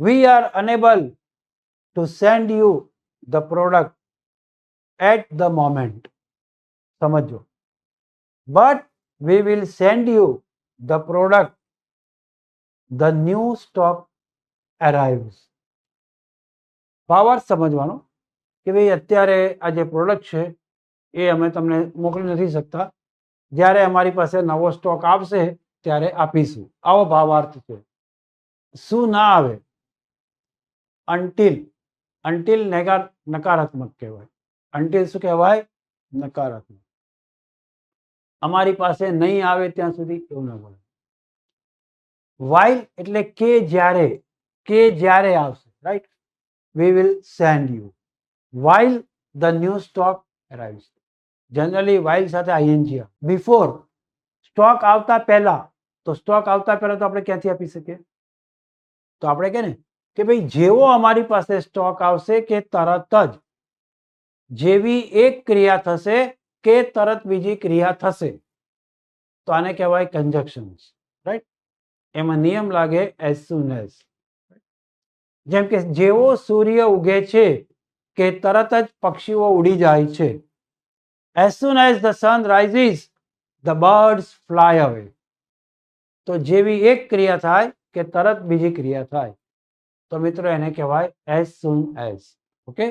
we are unable to send you the product at the moment samajho but we will send you the product the new stock arrives ભાવાર્થ સમજવાનો કે ભાઈ અત્યારે આ જે product છે એ અમે તમને મોકલી નથી શકતા જ્યારે અમારી પાસે નવો સ્ટોક આવશે ત્યારે આપીશું આવો ભાવાર્થ છે શું ના આવે અન્ટિલ અન્ટિલ નેગા નકારાત્મક કહેવાય અન્ટિલ શું કહેવાય નકારાત્મક અમારી પાસે નહીં આવે ત્યાં સુધી એવું ના બોલે વાઇલ એટલે કે જ્યારે કે જ્યારે આવશે right we will send you while the new stock arrives generally while સાથે આઈએનજી બિફોર સ્ટોક આવતા પહેલા, તો સ્ટોક આવતા પહેલા તો આપણે ક્યાંથી આપી શકીએ? તો આપણે કે કે ભાઈ જેવો અમારી પાસે સ્ટોક આવશે કે તરત જ. જેવી એક ક્રિયા થશે કે તરત બીજી ક્રિયા થશે. તો આને કહેવાય કંજક્શન્સ રાઈટ એમાં નિયમ લાગે એઝ સુન એઝ જેમ કે જેવો સૂર્ય ઉગે છે કે તરત જ પક્ષીઓ ઉડી જાય છે. As soon as the sun rises the birds fly away તો જેવી એક ક્રિયા થાય કે તરત બીજી ક્રિયા થાય. તો મિત્રો એને કહેવાય એઝ સુન એઝ ઓકે?